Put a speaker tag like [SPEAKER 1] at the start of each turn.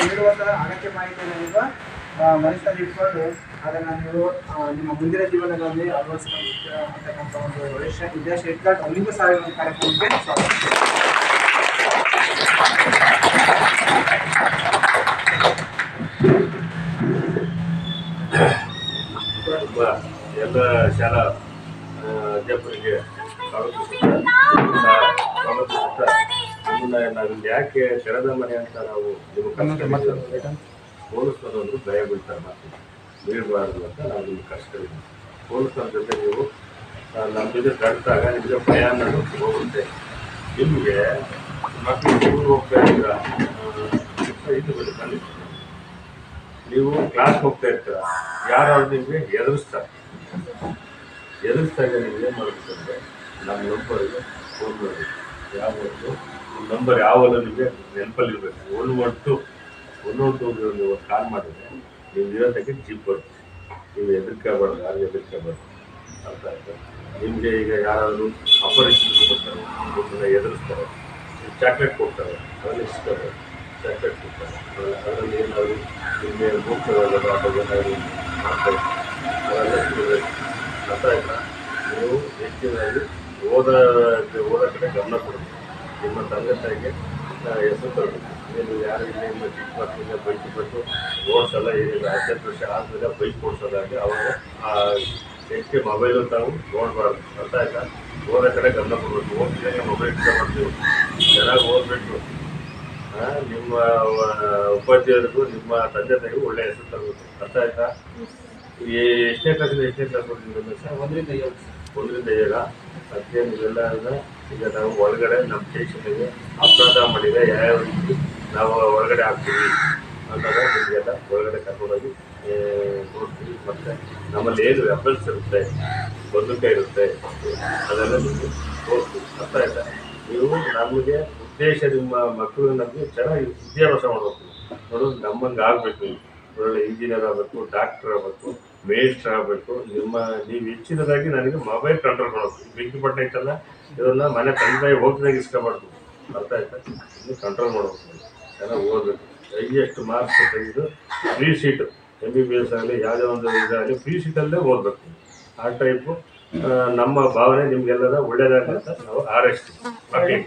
[SPEAKER 1] ನೀಡುವಂತಹ ಅಗತ್ಯ ಮಾಹಿತಿಯನ್ನು ಮನಸ್ಸಲ್ಲಿ ಇಟ್ಕೊಂಡು ಅದನ್ನು ನೀವು ನಿಮ್ಮ ಮುಂದಿನ ಜೀವನದಲ್ಲಿ ಅಳವಡಿಸ್ಕೊಂಡು ಅಂತಕ್ಕಂಥ ಒಂದು ಉದ್ದೇಶ ಉದ್ದೇಶ ಇಟ್ಕೊಂಡು ಅಲ್ಲಿಗೂ ಸಾವಿರ ಒಂದು ಕಾರ್ಯಕ್ರಮಕ್ಕೆ ಸ್ವಾಗತ.
[SPEAKER 2] ಎಲ್ಲ ಶಾಲಾ ಅಧ್ಯಾಪಕರಿಗೆ ಸ್ವಾಗತಿಸುತ್ತಾ ಸ್ವಾಗತಿಸುತ್ತಾ ನಾವಿಲ್ಲಿ ಯಾಕೆ ತೆರೆದ ಮನೆ ಅಂತ ನಾವು ನಿಮ್ಮ ಪೊಲೀಸರು ಒಂದು ಭಯ ಬೀಳ್ತಾರೆ ಮತ್ತೆ. ಬೀಳಬಾರ್ದು ಅಂತ ನಾವು ನಿಮ್ಗೆ ಕಷ್ಟವಿದೆ ಪೊಲೀಸರ ಜೊತೆ ನೀವು ನಮ್ಮ ಜೊತೆ ಕಟ್ಟಾಗ ನಿಮಗೆ ಭಯ ಅನ್ನೋದು ಹೋಗುತ್ತೆ. ನಿಮಗೆ ಮಕ್ಕಳು ಸ್ಕೂಲ್ ಹೋಗ್ತಾ ಇದ್ದೀರಾ? ಇದು ಬನ್ನಿ ಬನ್ನಿ ನೀವು ಕ್ಲಾಸ್ ಹೋಗ್ತಾ ಇರ್ತೀರ? ಯಾರಾದ್ರು ನಿಮಗೆ ಎದುರಿಸ್ತಾರೆ. ಎದುರಿಸಿದಾಗ ನೀವು ಏನು ಮಾಡಬೇಕಂದ್ರೆ ನಮ್ಮ ನಂಬರ್ಗೆ ಫೋನ್ ಮಾಡಬೇಕು ಯಾವ ಒಂದು ನಿಮ್ಮ ನಂಬರ್ ಯಾವಾಗ ನಿಮಗೆ ನೆನಪಲ್ಲಿರಬೇಕು one one two one one two ನೀವು ಕಾಲ್ ಮಾಡಿದ್ರೆ ನೀವು ಇರೋದಕ್ಕೆ ಜೀಪ್ ಬರುತ್ತೆ. ನೀವು ಹೆದರ್ಕೋಬಾರ್ದು ಯಾರು ಹೆದರ್ಕೋಬಾರ್ದು ಅರ್ಥ ಆಯ್ತಾ? ನಿಮಗೆ ಈಗ ಯಾರಾದರೂ ಅಪರಿಚಿತರು ಬರ್ತಾರೆ ನಿಮ್ಮನ್ನ ಎದುರಿಸ್ತಾರೆ ಚಾಕ್ಲೇಟ್ ಕೊಡ್ತಾರೆ ಅದನ್ನು ಇಸ್ತಾರೆ ಚಾಕ್ಲೇಟ್ ಕೊಡ್ತಾರೆ. ಅದರಲ್ಲಿ ಏನಾದರೂ ನಿಮಗೆ ಮುಖ್ಯವಾದ ಅಥವಾ ಏನಾದರೂ. ಅರ್ಥ ಆಯ್ತಾ? ನೀವು ಹೆಚ್ಚಿನಾಗಿ ಓದ ಓದೋ ಕಡೆ ಗಮನ ಕೊಡಬೇಕು. ನಿಮ್ಮ ತಂದೆ ತಾಯಿಗೆ ಹೆಸರು ತರಬೇಕು ನೀವು ಯಾರು ಇಲ್ಲ ನಿಮ್ಮ ಚಿಕ್ಕ ಮಕ್ಕಳಿಂದ ಬೈಕ್ ಬಿಟ್ಟು ಓಡಿಸಲ್ಲ ಏನಿಲ್ಲ ಹದಿನೆಂಟು ವರ್ಷ ಆದಮೇಲೆ ಬೈಕ್ ಓಡಿಸೋದಾಗಿ ಅವಾಗ ಆ ಹೆಚ್ಚಿಗೆ ಮೊಬೈಲು ತಾವು ನೋಡಬಾರ್ದು. ಅರ್ಥ ಆಯ್ತಾ? ಓದೋ ಕಡೆ ಗಮನ ಕೊಡಬೇಕು ಓದಿದಾಗ ಮೊಬೈಲ್ ಇಟ್ಕೊಂಡ್ಬರ್ತೀವಿ ಚೆನ್ನಾಗಿ ಓದಬೇಕು ನಿಮ್ಮ ಉಪಾಧ್ಯಾಯರಿಗೂ ನಿಮ್ಮ ತಂದೆ ತಾಯಿಗೂ ಒಳ್ಳೆ ಹೆಸರು ತರಬೇಕು. ಅರ್ಥ ಆಯ್ತಾ? ಈ ಎಷ್ಟನೇ ಕ್ಲಾಸಿಂದ ಎಷ್ಟನೇ ಕ್ಲಾಸ್ ಓದಿದ್ರೆ ಸರ್
[SPEAKER 1] ಒಂದರಿಂದ ಏಳು.
[SPEAKER 2] ಒಂದರಿಂದ ಏಳ? ಅದಕ್ಕೆ ನೀವೆಲ್ಲ ಈಗ ನಾವು ಒಳಗಡೆ ನಮ್ಮ ದೇಶದಲ್ಲಿ ಅಪರಾಧ ಮಾಡಿದ ಯಾವ್ಯಾವ ರೀತಿ ನಾವು ಒಳಗಡೆ ಹಾಕ್ತೀವಿ ಅಂದಾಗ ನಿಮಗೆಲ್ಲ ಒಳಗಡೆ ಕರ್ಕೊಂಡೋಗಿ ನೋಡ್ತೀವಿ ಮತ್ತು ನಮ್ಮಲ್ಲಿ ಏನು ವೆಪನ್ಸ್ ಇರುತ್ತೆ, ಬಂದೂಕ ಇರುತ್ತೆ, ಅದೆಲ್ಲ ನಿಮಗೆ ತೋರಿಸ್ತೀವಿ. ಅರ್ಥ ಆಯ್ತಾ? ನೀವು ನಮಗೆ ಉದ್ದೇಶ ನಿಮ್ಮ ಮಕ್ಕಳು ನಮಗೆ ಚೆನ್ನಾಗಿ ವಿದ್ಯಾಭ್ಯಾಸ ಮಾಡಬೇಕು. ನೋಡೋದು ನಮ್ಮಂಗೆ ಆಗಬೇಕು. ಒಳ್ಳೆ ಇಂಜಿನಿಯರ್ ಆಗಬೇಕು ಡಾಕ್ಟರ್ ಆಗಬೇಕು. ಮೇಸ್ಟ್ರ್ ಆಗಬೇಕು. ನಿಮ್ಮ ನೀವು ಹೆಚ್ಚಿನದಾಗಿ ನನಗೆ ಮೊಬೈಲ್ ಕಂಟ್ರೋಲ್ ಮಾಡಬೇಕು ಬೆಂಕಿ ಪಟ್ಟಣ ಐತಲ್ಲ ಇದನ್ನ ಮನೆ ತಂದೆ ತಾಯಿ ಹೋಗ್ತಿದಾಗ ಇಸ್ಕೊಬಾರ್ದು. ಅರ್ಥ ಆಯ್ತಾ? ಇನ್ನು ಕಂಟ್ರೋಲ್ ಮಾಡಬೇಕು. ಚೆನ್ನಾಗಿ ಓದಬೇಕು. ಹೈಯೆಸ್ಟ್ ಮಾರ್ಕ್ಸ್ ತೆಗೆದು free seat M B B S ಆಗಲಿ, ಯಾವುದೇ ಒಂದು ಇದಾಗಲಿ ಫ್ರೀ ಸೀಟಲ್ಲೇ ಓದಬೇಕು. ಆ ಟೈಪು ನಮ್ಮ ಭಾವನೆ ನಿಮಗೆಲ್ಲರ ಒಳ್ಳೆಯದಾಗಲಿ ಅಂತ ನಾವು ಆರೈಸ್ತೀವಿ